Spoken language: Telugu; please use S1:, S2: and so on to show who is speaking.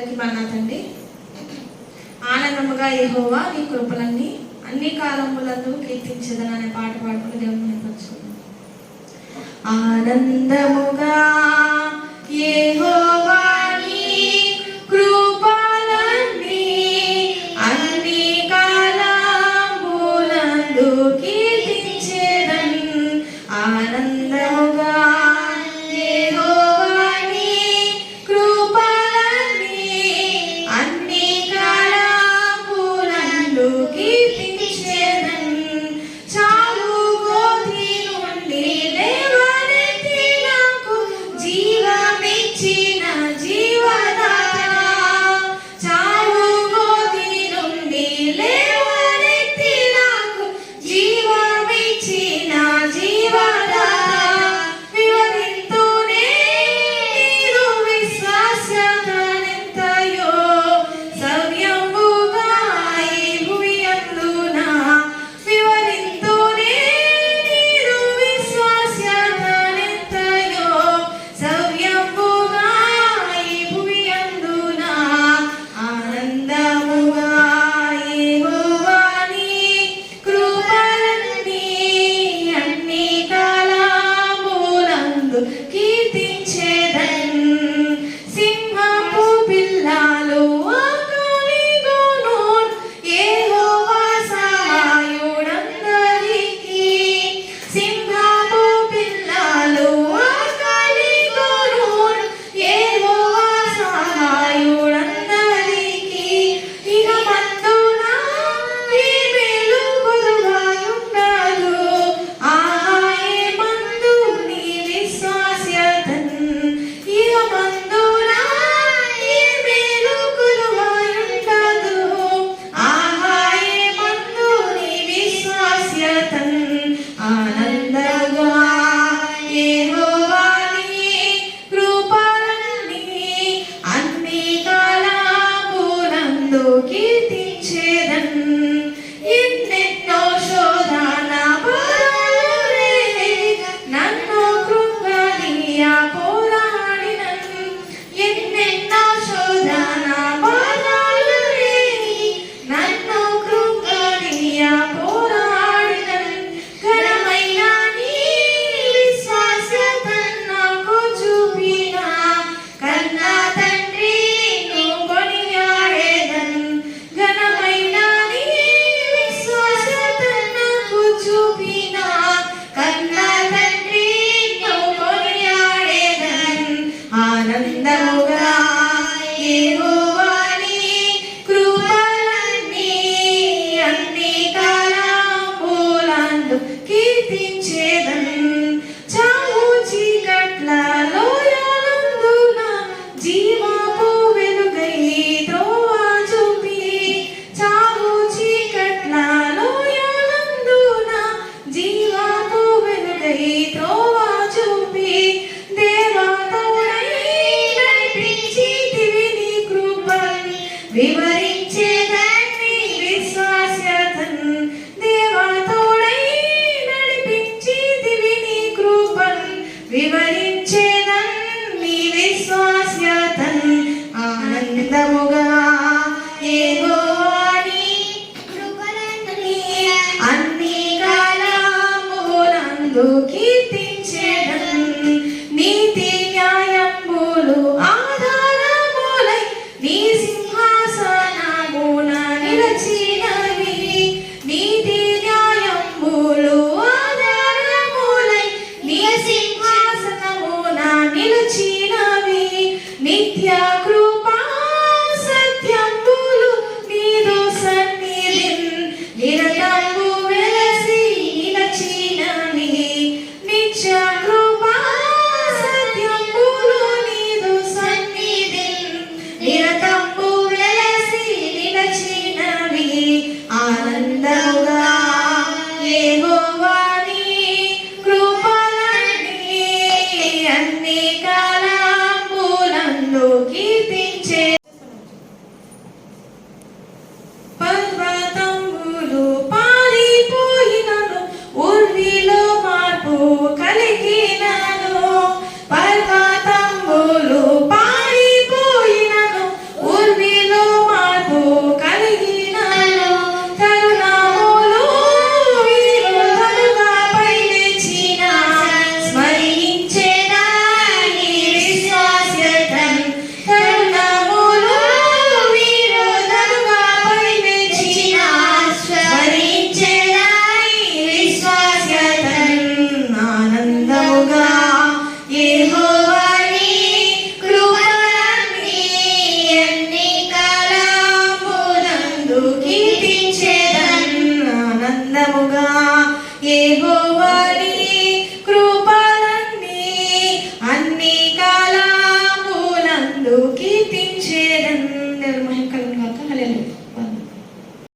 S1: అందరికీ మన్నాథండి ఆనందముగా ఏహోవా నీ కృపలన్నీ అన్ని కాలములందు కీర్తించదని అనే పాట పాడుకుని దేవుని నేర్పచ్చు ఆనందముగా ఏహోవా ఆనంద నందు కీర్తించేదన్ నీతి న్యాయములు ఆధారములై నీ సింహాసనమున నిలచినవి. నీతి న్యాయములు ఆధారములై నీ సింహాసనమున నిలచినవి. నిత్య కృప